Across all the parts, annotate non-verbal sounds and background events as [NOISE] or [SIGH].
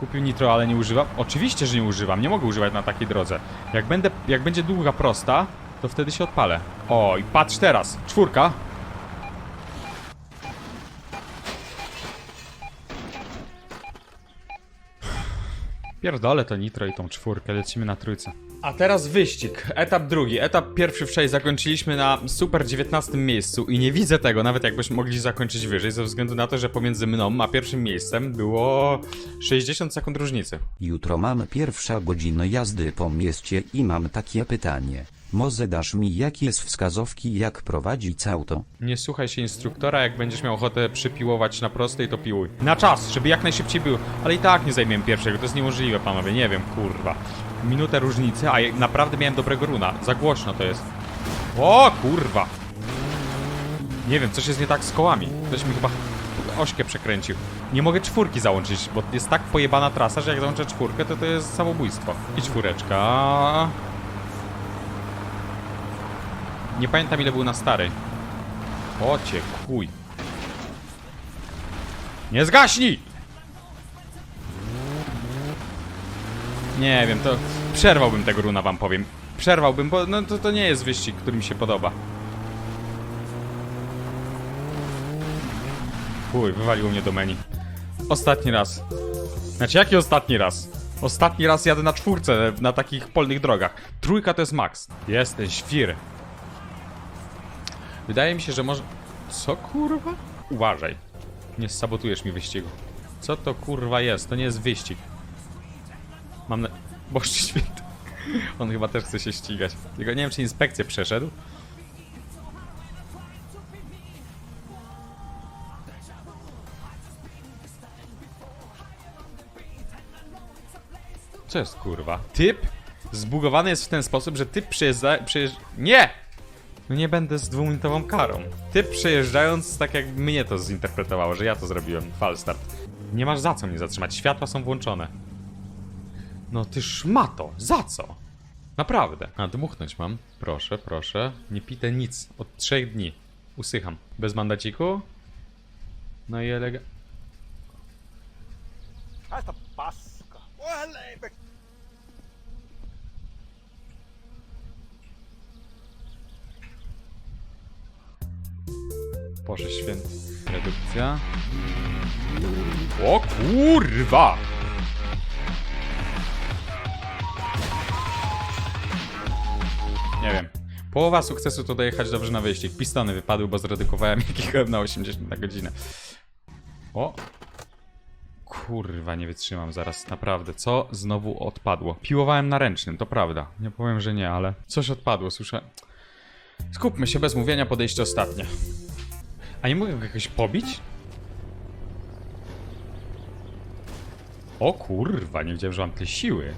Kupił nitro, ale nie używam. Oczywiście, że nie używam. Nie mogę używać na takiej drodze. Jak, będę, jak będzie długa prosta, to wtedy się odpalę. O, i patrz teraz. Czwórka. Pierdolę to nitro i tą czwórkę, lecimy na trójce. A teraz wyścig, etap drugi. Etap pierwszy wczoraj zakończyliśmy na super 19 miejscu i nie widzę tego, nawet jakbyśmy mogli zakończyć wyżej, ze względu na to, że pomiędzy mną a pierwszym miejscem było 60 sekund różnicy. Jutro mam pierwsza godzina jazdy po mieście i mam takie pytanie. Może dasz mi jakieś wskazówki jak prowadzić auto? Nie słuchaj się instruktora, jak będziesz miał ochotę przypiłować na prostej, to piłuj. Na czas, żeby jak najszybciej było. Ale i tak nie zajmiemy pierwszego, to jest niemożliwe, panowie, nie wiem, kurwa. Minutę różnicy, a naprawdę miałem dobrego runa. Za głośno to jest. O, kurwa. Nie wiem, coś jest nie tak z kołami. Ktoś mi chyba ośkę przekręcił. Nie mogę czwórki załączyć, bo jest tak pojebana trasa, że jak załączę czwórkę, to to jest samobójstwo. I czwóreczka. Nie pamiętam ile był na starej. O cię chuj. Nie zgaśnij! Nie wiem, to przerwałbym tego runa, wam powiem. Przerwałbym, bo no, to, to nie jest wyścig, który mi się podoba. Chuj, wywaliło mnie do menu. Ostatni raz. Znaczy, jaki ostatni raz? Ostatni raz jadę na czwórce, na takich polnych drogach. Trójka to jest max. Jesteś świr. Wydaje mi się, że może... Co kurwa? Uważaj. Nie sabotujesz mi wyścigu. Co to kurwa jest? To nie jest wyścig. Mam na... Boże [LAUGHS] święty. On chyba też chce się ścigać. Tylko nie wiem, czy inspekcję przeszedł. Co jest kurwa? Typ zbugowany jest w ten sposób, że typ przejeżdża... Przejeżdż... Nie! No nie będę z dwuminutową karą. Typ przejeżdżając, tak jak mnie to zinterpretowało, że ja to zrobiłem. Falstart. Nie masz za co mnie zatrzymać, światła są włączone. No ty szmato, za co? Naprawdę. A, dmuchnąć mam. Proszę, proszę. Nie pite nic. Od trzech dni. Usycham. Bez mandaciku? No i elega... Haista paska. Voi leipä. Boże święty. Redukcja. O kurwa! Nie wiem. Połowa sukcesu to dojechać dobrze na wyścig. Pistony wypadły, bo zredukowałem [LAUGHS] jakiego na 80 na godzinę. O! Kurwa, nie wytrzymam zaraz, naprawdę. Co znowu odpadło? Piłowałem na ręcznym, to prawda. Nie powiem, że nie, ale coś odpadło, słyszę. Skupmy się bez mówienia, podejście ostatnie. A nie mogę jakoś pobić? O kurwa, nie wiedziałem, że mam tyle siły.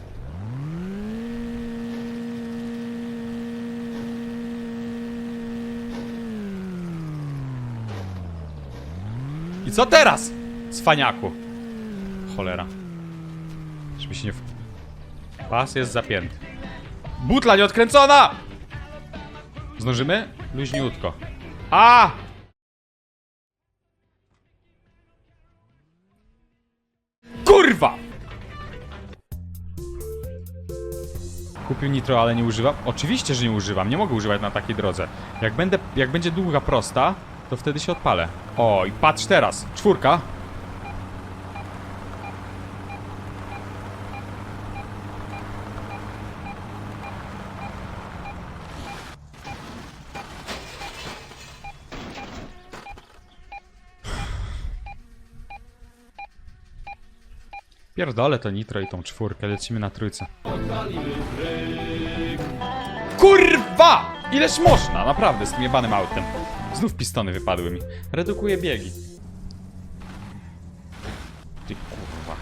I co teraz? Cwaniaku. Cholera. Żeby się nie... Pas jest zapięty. Butla nieodkręcona! Zdążymy? Luźniutko. A! Kurwa! Kupił nitro, ale nie używam. Oczywiście, że nie używam. Nie mogę używać na takiej drodze. Jak, będę, jak będzie długa prosta, to wtedy się odpalę. O, i patrz teraz. Czwórka. Pierdolę to nitro i tą czwórkę, lecimy na trójce. Kurwa! Ileż można, naprawdę, z tym jebanym autem. Znów pistony wypadły mi. Redukuję biegi. Ty kurwa.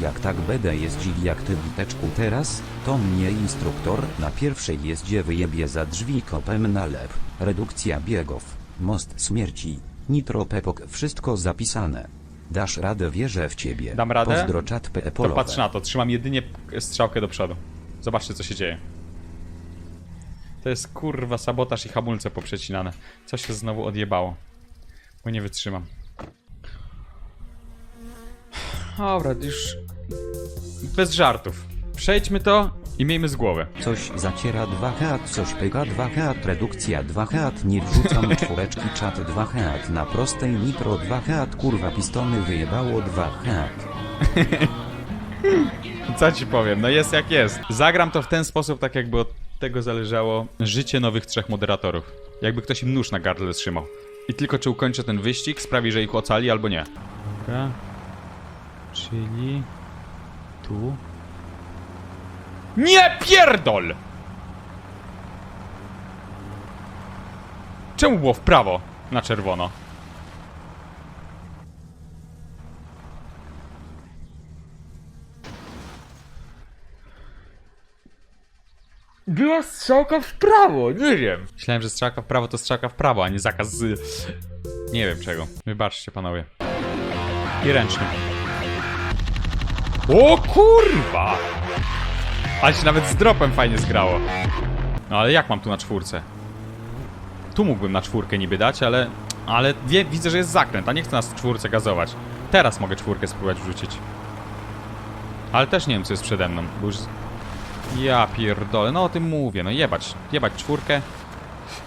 Jak tak będę jeździł jak ty biteczku teraz, to mnie instruktor na pierwszej jeździe wyjebie za drzwi kopem na lep. Redukcja biegów, most śmierci, nitro pepok wszystko zapisane. Dasz radę wierzę w ciebie. Dam radę? Pozdro czat To patrz na to, trzymam jedynie strzałkę do przodu. Zobaczcie, co się dzieje. To jest kurwa sabotaż i hamulce poprzecinane. Co się znowu odjebało. Bo nie wytrzymam. Dobra, już... Bez żartów. Przejdźmy to i miejmy z głowy. Coś zaciera 2 heat, coś pyka 2 heat, redukcja 2 heat, nie wrzucam [LAUGHS] czwóreczki, czat 2 heat, na prostej nitro 2 heat, kurwa pistony wyjebało 2 heat. [LAUGHS] Co ci powiem, no jest jak jest. Zagram to w ten sposób, tak jakby od tego zależało życie nowych trzech moderatorów. Jakby ktoś im nóż na gardle trzymał. I tylko czy ukończę ten wyścig sprawi, że ich ocali albo nie. Dobra. Czyli... Tu... Nie pierdol! Czemu było w prawo na czerwono? Była strzałka w prawo, nie wiem. Myślałem, że strzałka w prawo to strzałka w prawo, a nie zakaz z... Nie wiem czego. Wybaczcie panowie. I ręczny. O kurwa! Ale się nawet z dropem fajnie zgrało. No ale jak mam tu na czwórce? Tu mógłbym na czwórkę niby dać, ale... Ale wie, widzę, że jest zakręt, a nie chcę nas czwórce gazować. Teraz mogę czwórkę spróbować wrzucić. Ale też nie wiem, co jest przede mną, bo już... Ja pierdolę, no o tym mówię, no jebać, jebać czwórkę.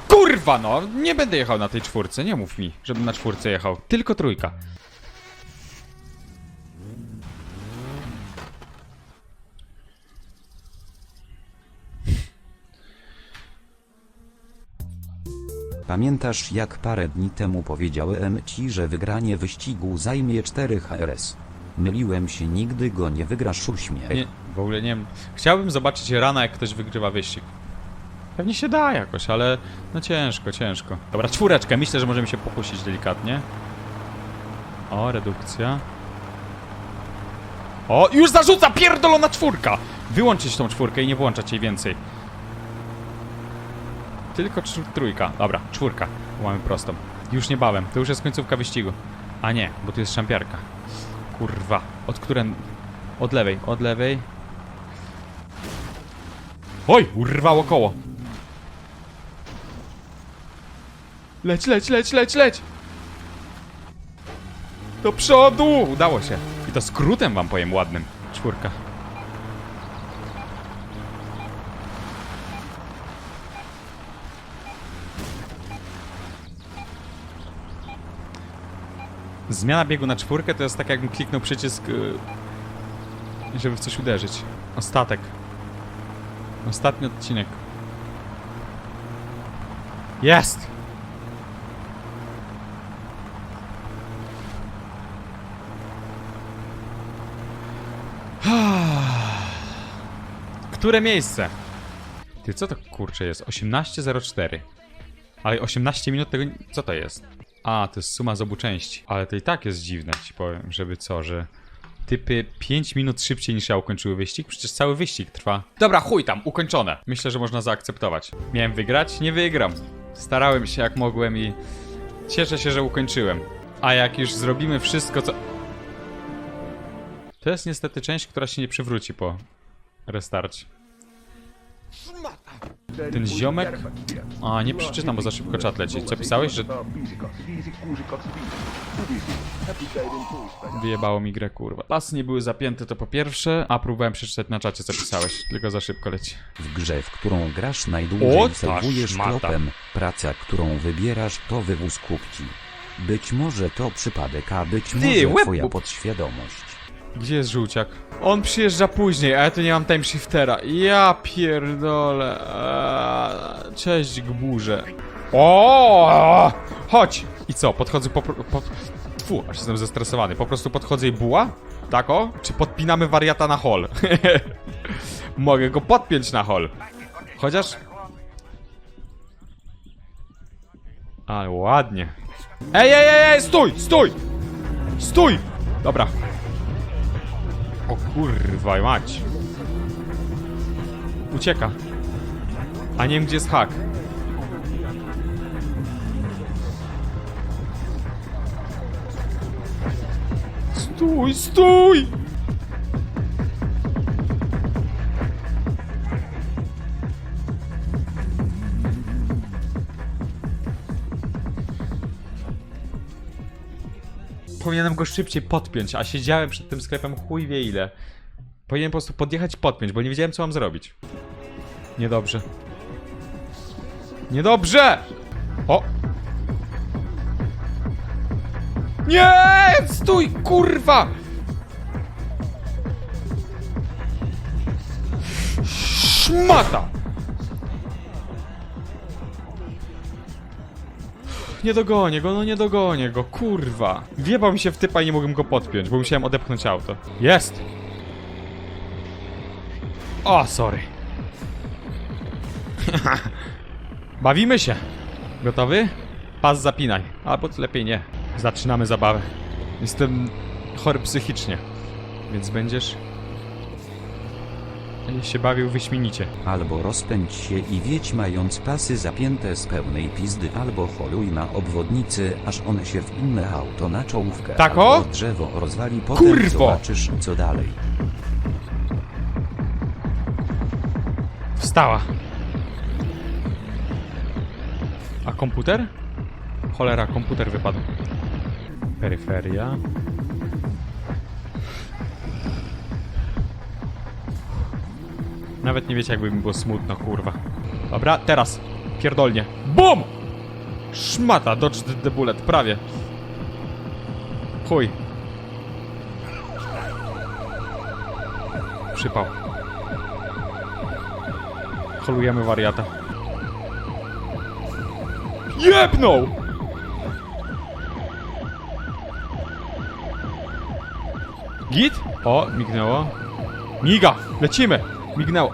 Kurwa no, nie będę jechał na tej czwórce, nie mów mi, żebym na czwórce jechał, tylko trójka. Pamiętasz jak parę dni temu powiedziałem ci, że wygranie wyścigu zajmie 4 HRS? Myliłem się, nigdy go nie wygrasz uśmiech. Nie, w ogóle nie wiem. Chciałbym zobaczyć rana, jak ktoś wygrywa wyścig. Pewnie się da jakoś, ale no ciężko, ciężko. Dobra, czwóreczkę, myślę, że możemy się pokusić delikatnie. O, redukcja. O, już zarzuca pierdolona czwórka! Wyłączyć tą czwórkę i nie włączać jej więcej. Tylko trójka. Dobra, czwórka. Mamy prostą. Już niebawem. To już jest końcówka wyścigu. A nie, bo tu jest szampiarka. Kurwa. Od której... Od lewej, od lewej. Oj, urwało koło. Leć, leć, leć, leć, leć. Do przodu! Udało się. I to skrótem wam powiem ładnym. Czwórka. Zmiana biegu na czwórkę to jest tak jakbym kliknął przycisk, yy, żeby w coś uderzyć. Ostatek. Ostatni odcinek. Jest! [SIGHS] Które miejsce? Ty, co to kurczę jest? 18.04. Ale 18 minut tego... Co to jest? A, to jest suma z obu części. Ale to i tak jest dziwne, ci powiem, żeby co, że... Typy 5 minut szybciej niż ja ukończyły wyścig? Przecież cały wyścig trwa. Dobra, chuj tam, ukończone. Myślę, że można zaakceptować. Miałem wygrać? Nie wygram. Starałem się jak mogłem i... Cieszę się, że ukończyłem. A jak już zrobimy wszystko, co... To jest niestety część, która się nie przywróci po restarcie. Ten ziomek... A, nie przeczytam, bo za szybko czat leci. Co pisałeś, że wyjebało mi grę, kurwa. Pasy nie były zapięte, to po pierwsze, a próbowałem przeczytać na czacie, co pisałeś. Tylko za szybko leci. W grze, w którą grasz najdłużej szmata. tropem, praca, którą wybierasz to wywóz kupci. Być może to przypadek, a być Ty, może łeb twoja podświadomość. Gdzie jest żółciak? On przyjeżdża później, a ja tu nie mam timeshiftera. Ja pierdolę. Eee, Cześć, gburze. O! Chodź! I co, podchodzę po... po Tfu, aż jestem zestresowany. Po prostu podchodzę i buła? Tak o? Czy podpinamy wariata na hol? [LAUGHS] Mogę go podpiąć na hol. Chociaż... Ale ładnie. Ej, ej, ej, ej, stój, stój! Stój! Dobra, o kurwa mać. Ucieka. A nie wiem gdzie jest hak. Stój, stój! Powinienem go szybciej podpiąć, a siedziałem przed tym sklepem chuj wie ile. Powinienem po prostu podjechać podpiąć, bo nie wiedziałem co mam zrobić. Niedobrze. Niedobrze! O! Nie! Stój, kurwa! Szmata! Nie dogonię go, no nie dogonię go, kurwa. Wjebał mi się w typa i nie mogłem go podpiąć, bo musiałem odepchnąć auto. Jest! O, sorry. [LAUGHS] Bawimy się. Gotowy? Pas zapinaj. Albo lepiej nie. Zaczynamy zabawę. Jestem chory psychicznie, więc będziesz się bawił wyśmienicie. Albo rozpędź się i wiedź mając pasy zapięte z pełnej pizdy, albo holuj na obwodnicy, aż one się w inne auto na czołówkę. Tak albo o? drzewo rozwali, potem Kurwo! zobaczysz co dalej. Wstała. A komputer? Cholera, komputer wypadł. Peryferia. Nawet nie wiecie, jakby mi było smutno, kurwa. Dobra, teraz. Pierdolnie. BUM! Szmata, dodge the, the bullet, prawie. Chuj. Przypał. Holujemy wariata. Jebnął! Git? O, mignęło. Miga! Lecimy! Mignęło.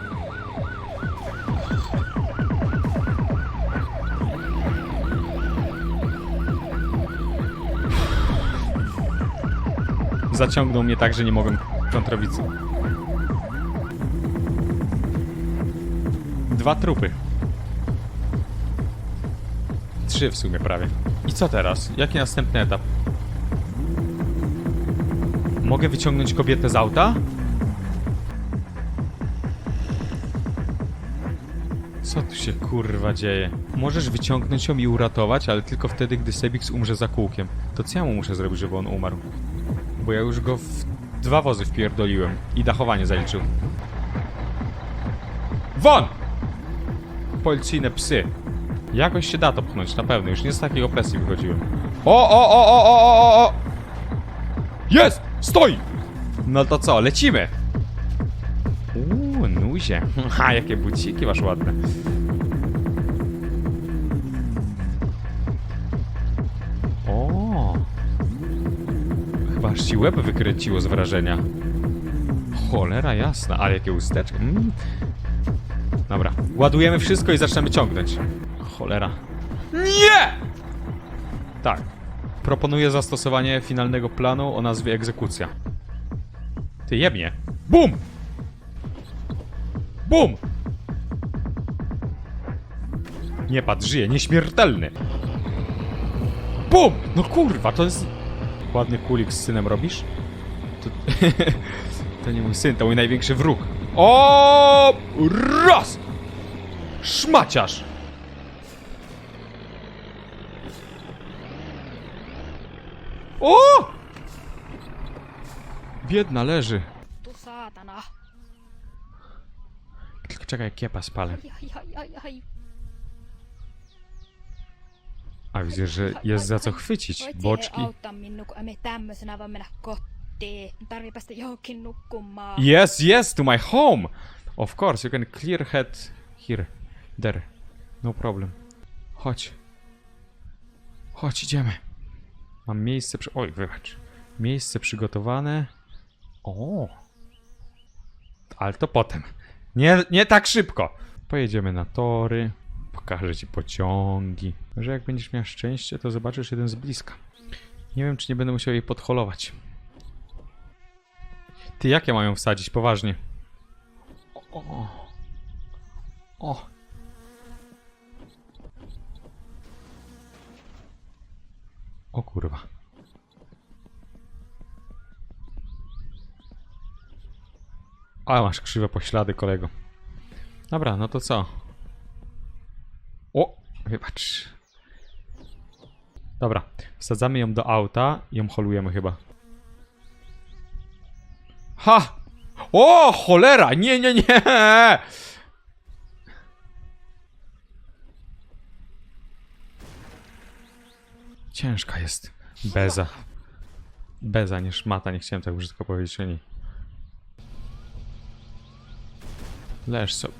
Zaciągnął mnie tak, że nie mogłem kontrowić. Dwa trupy. Trzy w sumie prawie. I co teraz? Jaki następny etap? Mogę wyciągnąć kobietę z auta? Co tu się kurwa dzieje? Możesz wyciągnąć ją i uratować, ale tylko wtedy, gdy Sebix umrze za kółkiem. To co ja mu muszę zrobić, żeby on umarł? Bo ja już go w dwa wozy wpierdoliłem i dachowanie zaliczył. Won! Policyjne psy. Jakoś się da to pchnąć, na pewno. Już nie z takiej opresji wychodziłem. O, o, o, o, o, o, o! Jest! Stoi! No to co, lecimy! Nuzie. [LAUGHS] Ha, jakie buciki masz ładne. O! Chyba aż ci łeb wykręciło z wrażenia. Cholera jasna, ale jakie usteczki. Mm. Dobra, ładujemy wszystko i zaczynamy ciągnąć. Cholera. Nie! Tak. Proponuję zastosowanie finalnego planu o nazwie egzekucja. Ty jebnie. Bum! Bum! Nie patrz, żyje, nieśmiertelny. Bum! No kurwa, to jest... Ładny kulik z synem robisz? To, [LAUGHS] to nie mój syn, to mój największy wróg. O! Raz! Szmaciarz! O! Biedna leży. Tu saatana. Czekaj, kiepa spalę. A widzę, że jest za co chwycić. Boczki. Yes, yes, to my home! Of course, you can clear head here. There. No problem. Chodź. Chodź, idziemy. Mam miejsce przy... Oj, wybacz. Miejsce przygotowane. O! Ale to potem. Nie, nie tak szybko. Pojedziemy na tory. Pokażę ci pociągi. Może jak będziesz miał szczęście, to zobaczysz jeden z bliska. Nie wiem, czy nie będę musiał jej podholować. Ty, jak ja mają wsadzić? Poważnie. O. O. o. O kurwa. A, masz krzywe poślady, kolego. Dobra, no to co? O! Wybacz. Dobra, wsadzamy ją do auta i ją holujemy chyba. Ha! O, cholera! Nie, nie, nie! Ciężka jest. Beza. Beza, nie szmata, nie chciałem tak brzydko powiedzieć o niej. Leż sobie.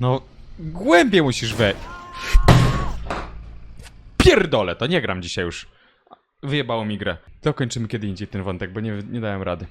No, głębiej musisz we... Pierdolę, to nie gram dzisiaj już. Wyjebało mi grę. To kończymy kiedy indziej ten wątek, bo nie, nie dałem rady.